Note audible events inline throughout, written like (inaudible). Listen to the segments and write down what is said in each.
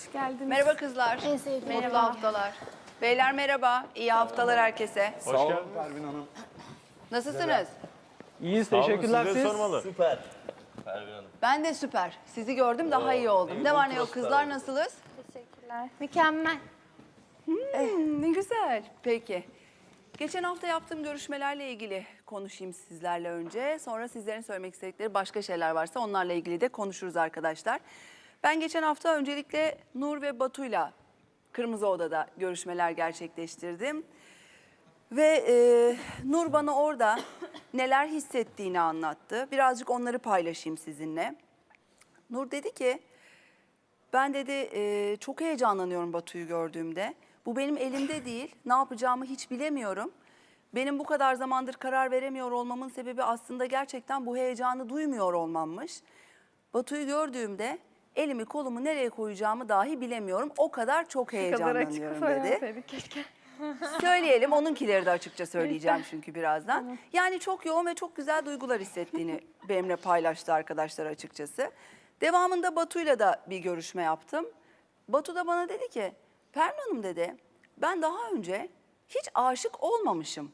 Hoş geldiniz. Merhaba kızlar. En sevdiğim. Mutlu Merhaba. haftalar. Beyler merhaba. İyi haftalar herkese. Hoş Sağ olun geldiniz. Pervin Hanım. Nasılsınız? İyiyiz Sağ olun, teşekkürler sizleri siz. sormalı. Süper. Pervin Hanım. Ben de süper. Sizi gördüm daha iyi oldum. Ne var ne yok kızlar nasılız? Teşekkürler. Mükemmel. Hmm, ne güzel. Peki. Geçen hafta yaptığım görüşmelerle ilgili konuşayım sizlerle önce. Sonra sizlerin söylemek istedikleri başka şeyler varsa onlarla ilgili de konuşuruz arkadaşlar. Ben geçen hafta öncelikle Nur ve Batu'yla Kırmızı Oda'da görüşmeler gerçekleştirdim. Ve e, Nur bana orada neler hissettiğini anlattı. Birazcık onları paylaşayım sizinle. Nur dedi ki, ben dedi e, çok heyecanlanıyorum Batu'yu gördüğümde. Bu benim elimde değil. Ne yapacağımı hiç bilemiyorum. Benim bu kadar zamandır karar veremiyor olmamın sebebi aslında gerçekten bu heyecanı duymuyor olmammış. Batu'yu gördüğümde elimi kolumu nereye koyacağımı dahi bilemiyorum. O kadar çok heyecanlanıyorum dedi. keşke. (laughs) Söyleyelim onunkileri de açıkça söyleyeceğim çünkü birazdan. Yani çok yoğun ve çok güzel duygular hissettiğini (laughs) benimle paylaştı arkadaşlar açıkçası. Devamında Batu'yla da bir görüşme yaptım. Batu da bana dedi ki Pervin Hanım dedi ben daha önce hiç aşık olmamışım.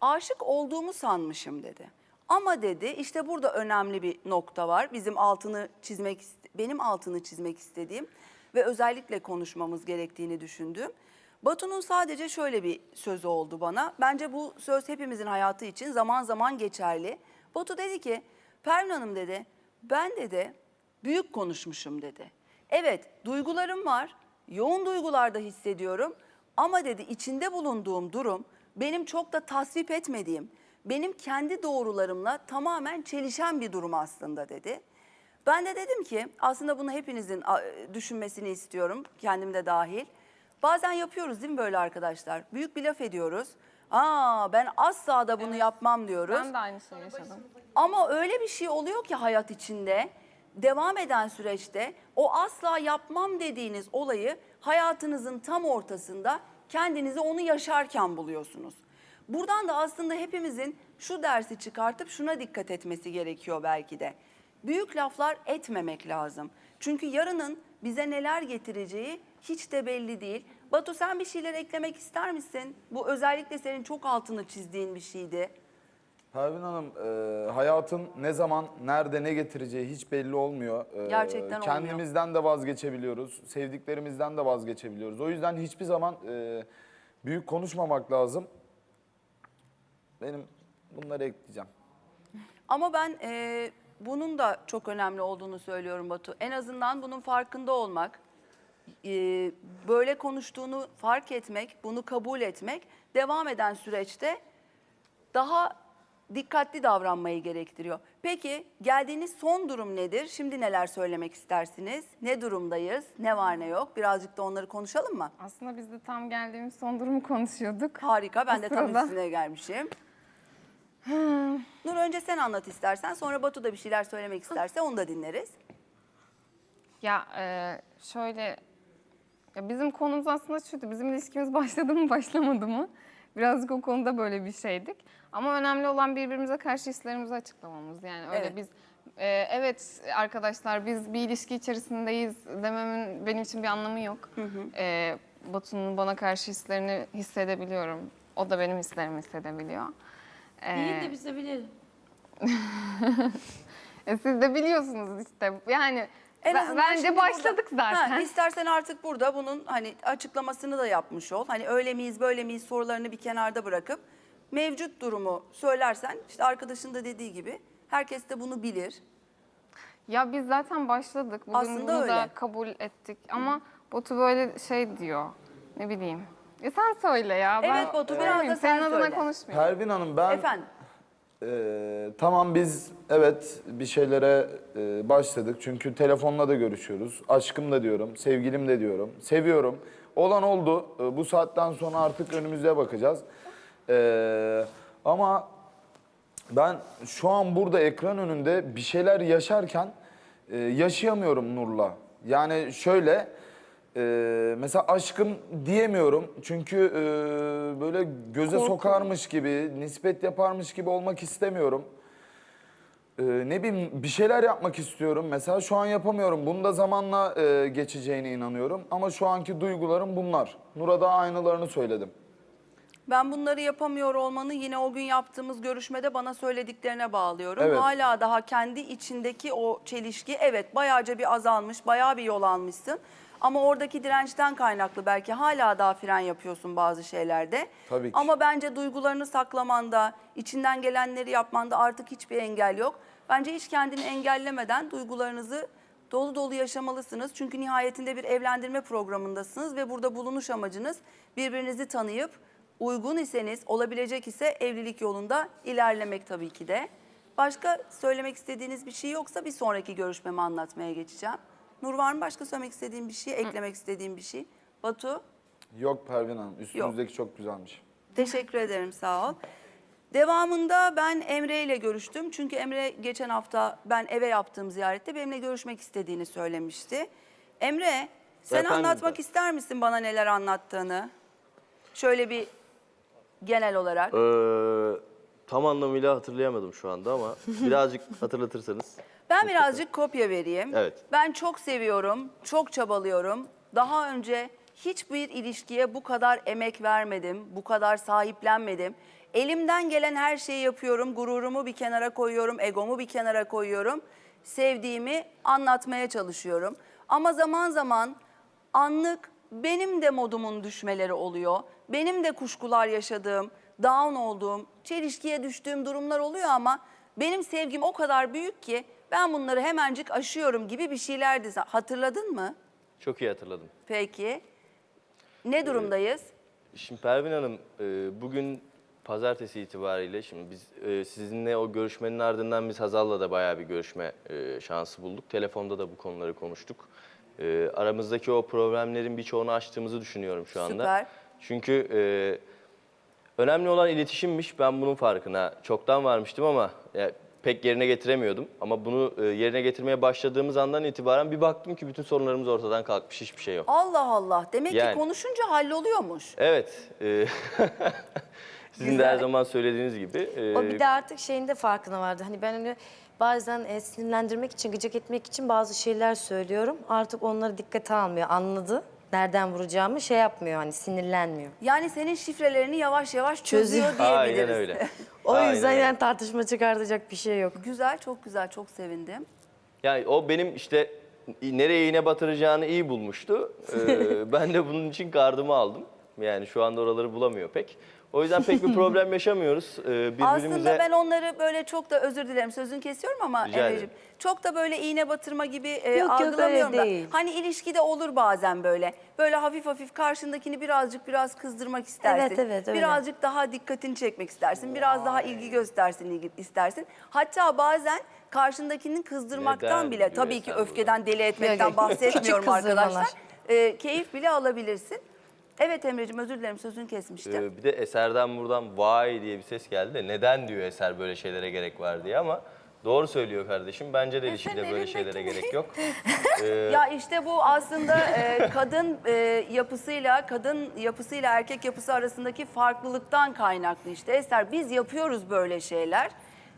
Aşık olduğumu sanmışım dedi. Ama dedi işte burada önemli bir nokta var. Bizim altını çizmek benim altını çizmek istediğim ve özellikle konuşmamız gerektiğini düşündüğüm. Batu'nun sadece şöyle bir sözü oldu bana. Bence bu söz hepimizin hayatı için zaman zaman geçerli. Batu dedi ki, Pervin Hanım dedi, ben dedi büyük konuşmuşum dedi. Evet, duygularım var, yoğun duygularda hissediyorum ama dedi içinde bulunduğum durum benim çok da tasvip etmediğim, benim kendi doğrularımla tamamen çelişen bir durum aslında dedi. Ben de dedim ki aslında bunu hepinizin düşünmesini istiyorum, kendim de dahil. Bazen yapıyoruz değil mi böyle arkadaşlar? Büyük bir laf ediyoruz. Aa ben asla da bunu yapmam diyoruz. Ben de aynı şeyi yaşadım. Ama öyle bir şey oluyor ki hayat içinde devam eden süreçte o asla yapmam dediğiniz olayı hayatınızın tam ortasında kendinizi onu yaşarken buluyorsunuz. Buradan da aslında hepimizin şu dersi çıkartıp şuna dikkat etmesi gerekiyor belki de. Büyük laflar etmemek lazım. Çünkü yarının bize neler getireceği hiç de belli değil. Batu sen bir şeyler eklemek ister misin? Bu özellikle senin çok altını çizdiğin bir şeydi. Pervin Hanım, e, hayatın ne zaman, nerede ne getireceği hiç belli olmuyor. E, Gerçekten olmuyor. Kendimizden de vazgeçebiliyoruz, sevdiklerimizden de vazgeçebiliyoruz. O yüzden hiçbir zaman e, büyük konuşmamak lazım. Benim bunları ekleyeceğim. Ama ben e, bunun da çok önemli olduğunu söylüyorum Batu. En azından bunun farkında olmak, e, böyle konuştuğunu fark etmek, bunu kabul etmek devam eden süreçte daha dikkatli davranmayı gerektiriyor. Peki geldiğiniz son durum nedir? Şimdi neler söylemek istersiniz? Ne durumdayız? Ne var ne yok? Birazcık da onları konuşalım mı? Aslında biz de tam geldiğimiz son durumu konuşuyorduk. Harika. Ben de tam üstüne gelmişim. Nur önce sen anlat istersen. Sonra Batu da bir şeyler söylemek isterse onu da dinleriz. Ya e, şöyle, ya bizim konumuz aslında şuydu. Bizim ilişkimiz (laughs) başladı mı başlamadı mı? Birazcık o konuda böyle bir şeydik. Ama önemli olan birbirimize karşı hislerimizi açıklamamız. Yani öyle Evet. biz e, evet arkadaşlar biz bir ilişki içerisindeyiz dememin benim için bir anlamı yok. E, Batu'nun bana karşı hislerini hissedebiliyorum. O da benim hislerimi hissedebiliyor. E, Değil de biz de bilelim. (laughs) e, siz de biliyorsunuz işte. Yani En ben- azından bence şimdi başladık burada- zaten. Ha, istersen artık burada bunun hani açıklamasını da yapmış ol. Hani öyle miyiz böyle miyiz sorularını bir kenarda bırakıp mevcut durumu söylersen işte arkadaşın da dediği gibi herkes de bunu bilir. Ya biz zaten başladık. Bugün Aslında bunu da öyle. kabul ettik. Ama Batu böyle şey diyor. Ne bileyim. E sen söyle ya. Ben Evet Batu, biraz da Bilmiyorum, sen Senin adına söyle. konuşmayayım. Pervin Hanım ben... Efendim Ee, tamam biz evet bir şeylere e, başladık. Çünkü telefonla da görüşüyoruz. Aşkım da diyorum, sevgilim de diyorum. Seviyorum. Olan oldu. Ee, bu saatten sonra artık önümüze bakacağız. Ee, ama ben şu an burada ekran önünde bir şeyler yaşarken e, yaşayamıyorum Nur'la. Yani şöyle e, mesela aşkım diyemiyorum çünkü e, böyle göze sokarmış gibi, nispet yaparmış gibi olmak istemiyorum. e, ne bileyim bir şeyler yapmak istiyorum. Mesela şu an yapamıyorum. Bunu da zamanla e, geçeceğine inanıyorum. Ama şu anki duygularım bunlar. Nur'a da aynılarını söyledim. Ben bunları yapamıyor olmanı yine o gün yaptığımız görüşmede bana söylediklerine bağlıyorum. Evet. Hala daha kendi içindeki o çelişki evet bayağıca bir azalmış, bayağı bir yol almışsın. Ama oradaki dirençten kaynaklı belki hala daha fren yapıyorsun bazı şeylerde. Tabii ki. Ama bence duygularını saklamanda, içinden gelenleri yapmanda artık hiçbir engel yok. Bence hiç kendini engellemeden duygularınızı dolu dolu yaşamalısınız. Çünkü nihayetinde bir evlendirme programındasınız ve burada bulunuş amacınız birbirinizi tanıyıp uygun iseniz, olabilecek ise evlilik yolunda ilerlemek tabii ki de. Başka söylemek istediğiniz bir şey yoksa bir sonraki görüşmemi anlatmaya geçeceğim. Nur var mı başka söylemek istediğin bir şey, eklemek istediğin bir şey? Batu? Yok Pervin Hanım. Üstünüzdeki çok güzelmiş. Teşekkür ederim sağ ol. Devamında ben Emre ile görüştüm. Çünkü Emre geçen hafta ben eve yaptığım ziyarette benimle görüşmek istediğini söylemişti. Emre sen Efendim anlatmak ister misin bana neler anlattığını? Şöyle bir genel olarak. Ee, tam anlamıyla hatırlayamadım şu anda ama birazcık (laughs) hatırlatırsanız. Ben birazcık kopya vereyim. Evet. Ben çok seviyorum, çok çabalıyorum. Daha önce hiçbir ilişkiye bu kadar emek vermedim, bu kadar sahiplenmedim. Elimden gelen her şeyi yapıyorum, gururumu bir kenara koyuyorum, egomu bir kenara koyuyorum. Sevdiğimi anlatmaya çalışıyorum. Ama zaman zaman anlık benim de modumun düşmeleri oluyor. Benim de kuşkular yaşadığım, down olduğum, çelişkiye düştüğüm durumlar oluyor ama benim sevgim o kadar büyük ki ben bunları hemencik aşıyorum gibi bir şeylerdi. Hatırladın mı? Çok iyi hatırladım. Peki. Ne durumdayız? Şimdi Pervin Hanım e, bugün pazartesi itibariyle şimdi biz e, sizinle o görüşmenin ardından biz Hazal'la da bayağı bir görüşme e, şansı bulduk. Telefonda da bu konuları konuştuk. E, aramızdaki o problemlerin birçoğunu aştığımızı düşünüyorum şu anda. Süper. Çünkü e, önemli olan iletişimmiş. Ben bunun farkına çoktan varmıştım ama ya, pek yerine getiremiyordum. Ama bunu e, yerine getirmeye başladığımız andan itibaren bir baktım ki bütün sorunlarımız ortadan kalkmış. Hiçbir şey yok. Allah Allah. Demek ki Yani. konuşunca halloluyormuş. Evet. e, (laughs) sizin de Güzel. her zaman söylediğiniz gibi. e, O bir de artık şeyin de farkına vardı. Hani ben öyle bazen e, sinirlendirmek için, gıcık etmek için bazı şeyler söylüyorum. Artık onları dikkate almıyor. Anladı. Nereden vuracağımı şey yapmıyor hani sinirlenmiyor. Yani senin şifrelerini yavaş yavaş çözüyor Çözüyor. diyebiliriz. Aynen öyle. (laughs) O Aynen yüzden yani tartışma çıkartacak bir şey yok. Güzel, çok güzel, çok sevindim. Yani o benim işte nereye iğne batıracağını iyi bulmuştu. Ee, (laughs) ben de bunun için gardımı aldım. Yani şu anda oraları bulamıyor pek. O yüzden pek bir (laughs) problem yaşamıyoruz. Ee, birbirimize... Aslında ben onları böyle çok da özür dilerim sözünü kesiyorum ama. Emre'ciğim çok da böyle iğne batırma gibi e, Yok, yok, algılamıyorum da. değil. Hani ilişkide olur bazen böyle. Böyle hafif hafif karşındakini birazcık biraz kızdırmak istersin. Evet, evet, öyle. Birazcık daha dikkatini çekmek istersin. Biraz daha ilgi göstersin ilgi istersin. Hatta bazen karşındakinin kızdırmaktan Neden bile tabii ki öfkeden deli etmekten Yok, yok. (laughs) bahsetmiyorum arkadaşlar. E, keyif bile alabilirsin. Evet Emre'ciğim özür dilerim sözünü kesmiştim. Ee, bir de Eser'den buradan vay diye bir ses geldi de neden diyor Eser böyle şeylere gerek var diye ama doğru söylüyor kardeşim. Bence de ilişkide böyle şeylere gerek yok. (laughs) Ee, Ya işte bu aslında e, kadın e, yapısıyla kadın yapısıyla erkek yapısı arasındaki farklılıktan kaynaklı işte. Eser biz yapıyoruz böyle şeyler.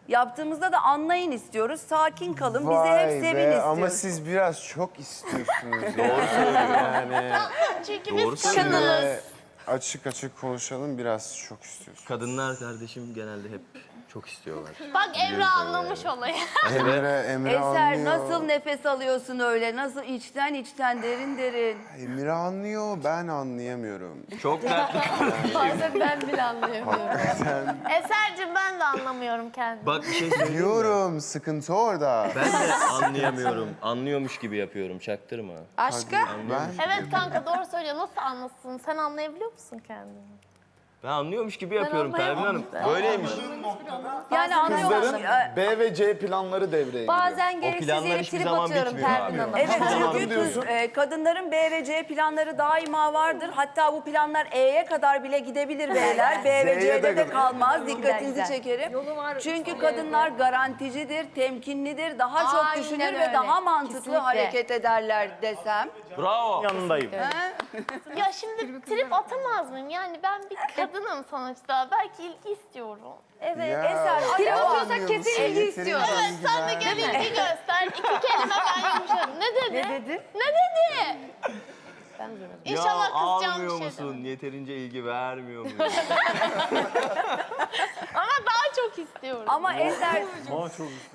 Yaptığımızda da anlayın istiyoruz. Sakin kalın. Bizi hep sevin be, istiyoruz. Ama siz biraz çok istiyorsunuz. (laughs) Doğru söylüyor. Yani Çünkü Doğru biz söylüyor. kadınız. böyle açık açık konuşalım biraz çok istiyorsunuz. Kadınlar kardeşim genelde hep çok istiyorlar. (laughs) Bak Emre anlamış olayı. (laughs) Emre, Emre Eser anlıyor. nasıl nefes alıyorsun öyle? Nasıl içten içten derin derin? Emre anlıyor, ben anlayamıyorum. Çok dertli. (laughs) Bazen ben bile anlayamıyorum. Eser'cim ben de anlamıyorum kendimi. Bak bir şey söyleyeyim mi? diyorum, sıkıntı orada. Ben de anlayamıyorum. Anlıyormuş gibi yapıyorum. Çaktırma. Aşkı? Ben Evet kanka doğru söylüyor. Nasıl anlasın? Sen anlayabiliyor musun kendini? Ben anlıyormuş gibi yapıyorum Pervin. Hanım. Böyleymiş. Yani. Kızların B ve C planları devreye giriyor. Bazen gereksiz planlar yere hiçbir trip zaman atıyorum bitmiyor Pervin abi. Hanım. Evet çünkü diyorsun. e, kadınların B ve C planları daima vardır. Hatta bu planlar E'ye kadar bile gidebilir beyler. (laughs) B ve Z'ye C'de de de kalmaz. Dikkatinizi güzel. çekerim. Çünkü kadınlar garanticidir, temkinlidir, daha çok Aynen düşünür ve öyle. daha mantıklı Kesinlikle. hareket ederler desem. Bravo. Yanındayım. Ya şimdi trip atamaz mıyım? Yani ben bir kadınım sonuçta. Belki ilgi istiyorum. Evet Ya, Eser. acaba- atıyorsak kesin ilgi istiyor. Evet sen de gel ilgi göster. İki kelime ben yumuşadım. Ne dedi? Ne dedi? Ne dedi? Ben duymadım. İnşallah kızacağım bir şey musun? Yeterince ilgi vermiyor musun? (laughs) Ama daha çok istiyorum. Ama Eser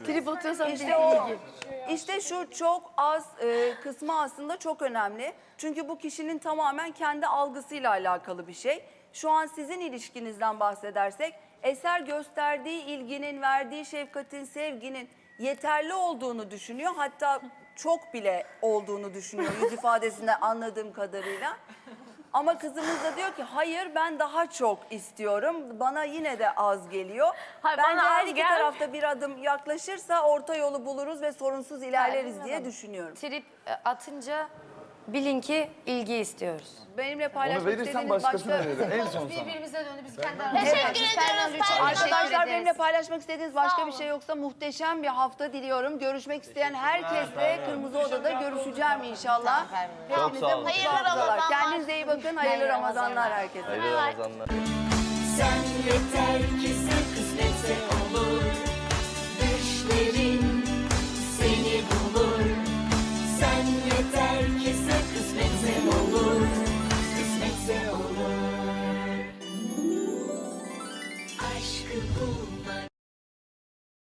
Trip atıyorsam İşte o işte şu çok az e, kısmı aslında çok önemli. Çünkü bu kişinin tamamen kendi algısıyla alakalı bir şey. Şu an sizin ilişkinizden bahsedersek eser gösterdiği ilginin, verdiği şefkatin, sevginin yeterli olduğunu düşünüyor. Hatta çok bile olduğunu düşünüyor yüz ifadesinde anladığım kadarıyla. Ama kızımız da diyor ki hayır ben daha çok istiyorum. Bana yine de az geliyor. Hayır, Bence bana her iki gel- tarafta bir adım yaklaşırsa orta yolu buluruz ve sorunsuz ilerleriz diye düşünüyorum. Trip e, atınca Bilin ki ilgi istiyoruz. Benimle Onu paylaşmak verirsen istediğiniz başkasına başka... verir. En son sana. birbirimize döndü biz kendi aramızda. Teşekkür ediyoruz. Arkadaşlar benimle paylaşmak istediğiniz başka bir şey yoksa muhteşem bir hafta diliyorum. Görüşmek isteyen herkesle Kırmızı Oda'da görüşeceğim inşallah. Çok sağ olun. Hayırlı Ramazanlar. Kendinize iyi bakın. Hayırlı Ramazanlar herkese. Hayırlı Ramazanlar. Sen yeter ki sen kısmetse olur.